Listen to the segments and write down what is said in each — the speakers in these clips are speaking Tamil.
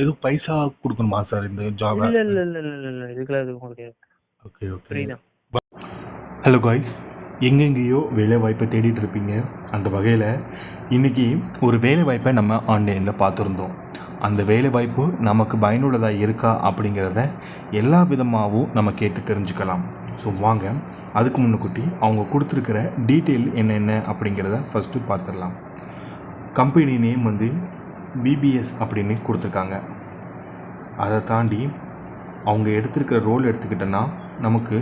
எதுவும் பைசா கொடுக்கணுமா சார் இந்த ஜாப் இல்ல இல்ல இல்ல இல்ல இல்ல எதுவும் உங்களுக்கு ஓகே ஓகே ஹலோ காய்ஸ் எங்கெங்கேயோ வேலை வாய்ப்பை தேடிட்டு இருப்பீங்க. அந்த வகையில் இன்றைக்கி ஒரு வேலை வாய்ப்பை நம்ம ஆன்லைனில் பார்த்துருந்தோம். அந்த வேலை வாய்ப்பு நமக்கு பயனுள்ளதாக இருக்கா அப்படிங்கிறத எல்லா விதமாகவும் நம்ம கேட்டு தெரிஞ்சுக்கலாம். ஸோ வாங்க. அதுக்கு முன்னுக்குட்டி அவங்க கொடுத்துருக்கிற டீட்டெயில் என்னென்ன அப்படிங்கிறத ஃபஸ்ட்டு பார்த்துடலாம். கம்பெனி நேம் வந்து பிபிஎஸ் அப்படின்னு கொடுத்துருக்காங்க. அதை தாண்டி அவங்க எடுத்திருக்கிற ரோல் எடுத்துக்கிட்டோன்னா நமக்கு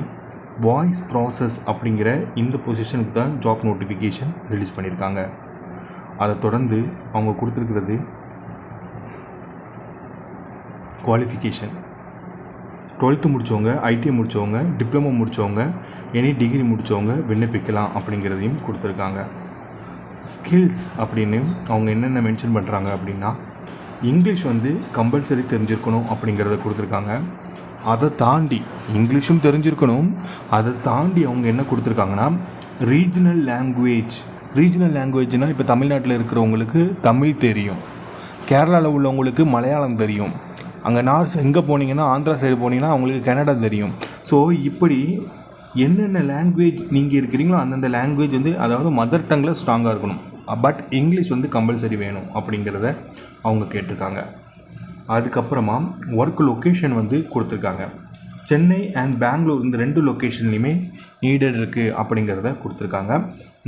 வாய்ஸ் ப்ராசஸ் அப்படிங்கிற இந்த பொசிஷனுக்கு தான் ஜாப் நோட்டிஃபிகேஷன் ரிலீஸ் பண்ணியிருக்காங்க. அதை தொடர்ந்து அவங்க கொடுத்துருக்கிறது குவாலிஃபிகேஷன் டுவெல்த்து முடித்தவங்க ஐடிஐ முடித்தவங்க டிப்ளமோ முடித்தவங்க எனி டிகிரி முடித்தவங்க விண்ணப்பிக்கலாம் அப்படிங்கிறதையும் கொடுத்துருக்காங்க. ஸ்கில்ஸ் அப்படின்னு அவங்க என்னென்ன மென்ஷன் பண்ணுறாங்க அப்படின்னா இங்கிலீஷ் வந்து கம்பல்சரி தெரிஞ்சிருக்கணும் அப்படிங்கிறத கொடுத்துருக்காங்க. அதை தாண்டி இங்கிலீஷும் தெரிஞ்சிருக்கணும். அதை தாண்டி அவங்க என்ன கொடுத்துருக்காங்கன்னா ரீஜனல் லாங்குவேஜ் ரீஜனல் லாங்குவேஜ்னால் இப்போ தமிழ்நாட்டில் இருக்கிறவங்களுக்கு தமிழ் தெரியும். கேரளாவில் உள்ளவங்களுக்கு மலையாளம் தெரியும். அங்கே நார்த் எங்கே போனீங்கன்னா ஆந்திரா சைடு போனீங்கன்னா அவங்களுக்கு கன்னடா தெரியும். ஸோ இப்படி என்னென்ன லாங்குவேஜ் நீங்கள் இருக்கிறீங்களோ அந்தந்த லாங்குவேஜ் வந்து அதாவது மதர் டங்கில் ஸ்ட்ராங்காக இருக்கணும். பட் இங்கிலீஷ் வந்து கம்பல்சரி வேணும் அப்படிங்கிறத அவங்க கேட்டிருக்காங்க. அதுக்கப்புறமா ஒர்க் லொக்கேஷன் வந்து கொடுத்துருக்காங்க. சென்னை அண்ட் பெங்களூர் இந்த ரெண்டு லொக்கேஷன்லையுமே நீடட் இருக்குது அப்படிங்கிறத கொடுத்துருக்காங்க.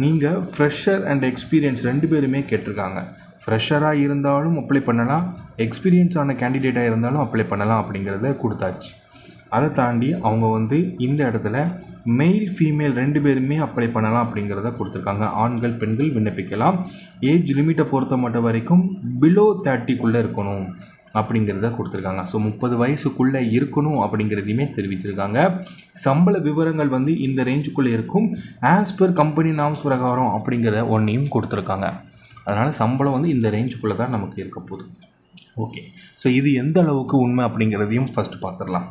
நீங்கள் ஃப்ரெஷர் அண்ட் எக்ஸ்பீரியன்ஸ் ரெண்டு பேருமே கேட்டிருக்காங்க. ஃப்ரெஷராக இருந்தாலும் அப்ளை பண்ணலாம் எக்ஸ்பீரியன்ஸ் ஆன கேண்டிடேட்டாக இருந்தாலும் அப்ளை பண்ணலாம் அப்படிங்கிறத கொடுத்தாச்சு. அதை தாண்டி அவங்க வந்து இந்த இடத்துல மெயில் ஃபீமேல் ரெண்டு பேருமே அப்ளை பண்ணலாம் அப்படிங்கிறத கொடுத்துருக்காங்க. ஆண்கள் பெண்கள் விண்ணப்பிக்கலாம். ஏஜ் லிமிட்டை பொறுத்த மட்டும் வரைக்கும் பிலோ தேர்ட்டிக்குள்ளே இருக்கணும் அப்படிங்கிறத கொடுத்துருக்காங்க. ஸோ முப்பது வயசுக்குள்ளே இருக்கணும் அப்படிங்கிறதையுமே தெரிவிச்சிருக்காங்க. சம்பள விவரங்கள் வந்து இந்த ரேஞ்சுக்குள்ளே இருக்கும். ஆஸ் பர் கம்பெனி நாம்ஸ் பிரகாரம் அப்படிங்கிற ஒன்றையும் கொடுத்துருக்காங்க. அதனால் சம்பளம் வந்து இந்த ரேஞ்சுக்குள்ளே தான் நமக்கு இருக்க போகுது. ஓகே ஸோ இது எந்த அளவுக்கு உண்மை அப்படிங்கிறதையும் ஃபஸ்ட்டு பார்த்துடலாம்.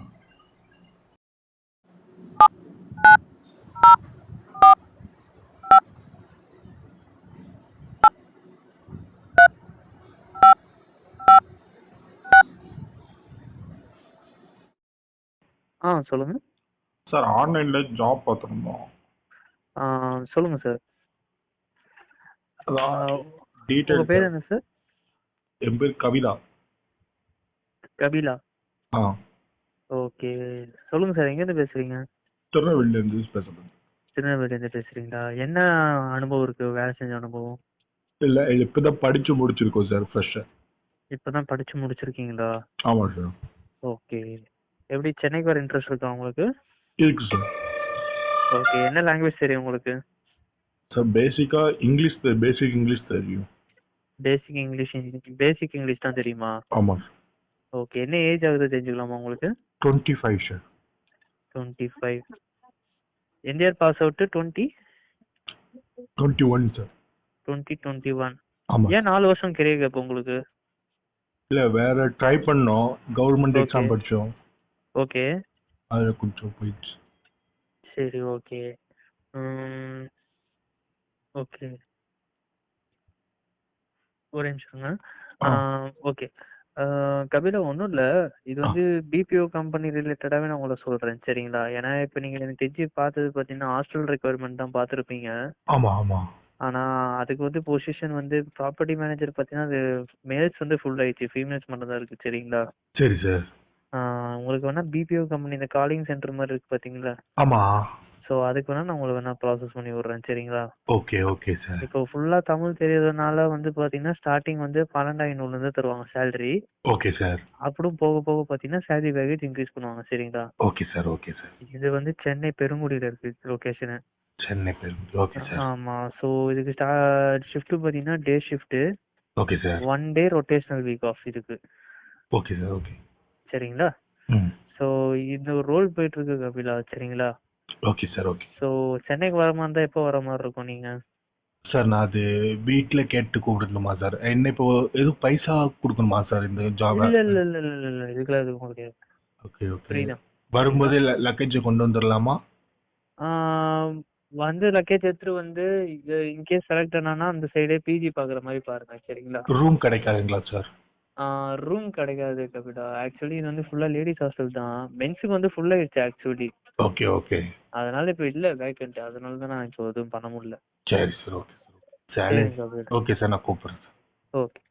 ஆ சொல்லுங்க. சார் ஆன்லைன்ல ஜாப் பார்த்துருந்தோம். சொல்லுங்க சார் உங்க டீட்டெயில் பேர் என்ன சார் என் பேர் கவிதா கபிலா? ஆ. ஓகே. சொல்லுங்க சார் எங்கேருந்து பேசுறீங்க? திருநெல்வேலியிலேருந்து பேசுகிறேன் திருநெல்வேலியிலேருந்து பேசுறீங்களா? என்ன அனுபவம் இருக்கு? வேலை செஞ்ச அனுபவம்? இல்லை இப்போ தான் படித்து முடிச்சிருக்கோம் சார் ஃப்ரெஷ்ஷாக இப்பதான் படிச்சு முடிச்சிருக்கீங்களா? ஆமாம் சார் ஓகே. எப்படி சென்னைக்கு வர இன்ட்ரெஸ்ட் இருக்கா உங்களுக்கு? இருக்கு சார் ஓகே என்ன லாங்குவேஜ் தெரியும் உங்களுக்கு? சார் பேசிக்காக இங்கிலீஷ் பேசிக் இங்கிலீஷ் தெரியும். பேசிக் இங்கிலீஷ் பேசிக் இங்கிலீஷ் தான் தெரியுமா? சார் ஓகே என்ன ஏஜ் ஆகுது தெரிஞ்சுக்கலாமா உங்களுக்கு? Twenty five sir twenty five எந்த year pass out twenty twenty one sir twenty twenty one ஏன் நாலு வருஷம் கெரியர் கேப் உங்களுக்கு? இல்லை வேற ட்ரை பண்ணோம். கவர்மெண்ட். எக்ஸாம் படித்தோம் ஓகே. அதில் கொஞ்சம் போயிடுச்சு சரி ஓகே. ஓகே. ஒரு நிமிஷங்க. ஓகே. கபிலா ஒன்றும் இல்லை. இது வந்து பிபிஓ கம்பெனி ரிலேட்டடாகவே நான் உங்களை சொல்கிறேன் சரிங்களா? ஏன்னா இப்போ நீங்கள் எனக்கு தெரிஞ்சு பார்த்தது பார்த்தீங்கன்னா ஹாஸ்டல் ரெக்குவயர்மெண்ட் தான் பார்த்துருப்பீங்க. ஆமாம் ஆமாம் ஆனால் அதுக்கு வந்து பொசிஷன் வந்து ப்ராப்பர்ட்டி மேனேஜர் பார்த்தீங்கன்னா அது மேல்ஸ் வந்து ஃபுல் ஆயிடுச்சு. ஃபீமேல்ஸ் மட்டும் தான் இருக்குது சரிங்களா? சரி சார் உங்களுக்கு வேணா பிபிஓ கம்பெனி இந்த காலிங் சென்டர் மாதிரி இருக்கு பார்த்தீங்களா ஆமாம் ஸோ அதுக்கு வேணா நான் உங்களுக்கு வேணா ப்ராசஸ் பண்ணி விட்றேன் சரிங்களா? ஓகே ஓகே சார் இப்போ ஃபுல்லா தமிழ் தெரியறதுனால வந்து பாத்தீங்கன்னா ஸ்டார்டிங் வந்து பன்னெண்டு ஐநூறுல இருந்து தருவாங்க சேலரி ஓகே சார் அப்புறம் போக போக பாத்தீங்கன்னா சேலரி பேக்கேஜ் இன்க்ரீஸ் பண்ணுவாங்க சரிங்களா? ஓகே சார் ஓகே சார் இது வந்து சென்னை பெருங்குடியில இருக்கு லொகேஷன் சென்னை பேர் ஓகே சார் ஆமா. ஸோ இதுக்கு ஸ்டா ஷிஃப்ட் பாத்தீங்கன்னா day shift okay sir one day rotational week off இதுக்கு. ஓகே சார் ஓகே சரிங்களா? ஸோ இந்த ஒரு ரோல் போயிட்டு இருக்கு கபிலா சரிங்களா? ஓகே சார் ஓகே ஸோ சென்னைக்கு வர மாதிரி இருந்தா எப்போ வர மாதிரி இருக்கும் நீங்க? சார் நான் அது வீட்டில் கேட்டு கூப்பிடணுமா சார் என்ன இப்போ எதுவும் பைசா கொடுக்கணுமா சார் இந்த ஜாப் இல்ல இல்ல இல்ல இல்ல இல்ல இதுக்கெல்லாம் எதுவும் ஓகே ஓகே வரும்போதே லக்கேஜை கொண்டு வந்துடலாமா? வந்து லக்கேஜ் எடுத்துட்டு வந்து இன்கேஸ் செலக்ட் ஆனானா அந்த சைடே பிஜி பாக்குற மாதிரி பாருங்க சரிங்களா? ரூம் கிடைக்காதுங்களா சார் ரூம் கிடைக்காது கபிலா. ஆக்சுவலி இது வந்து ஃபுல்லா லேடிஸ் ஹாஸ்டல் தான். மென்ஸுக்கு வந்து ஃபுல் ஆயிடுச்சு ஆக்சுவலி ஓகே ஓகே அதனால இப்போ இல்ல வேக்கண்ட் அதனால தான் நான் இப்போ எதுவும் பண்ண முடியல. சரி sir okay sir okay sir நான் கூப்பிட்றேன் ஓகே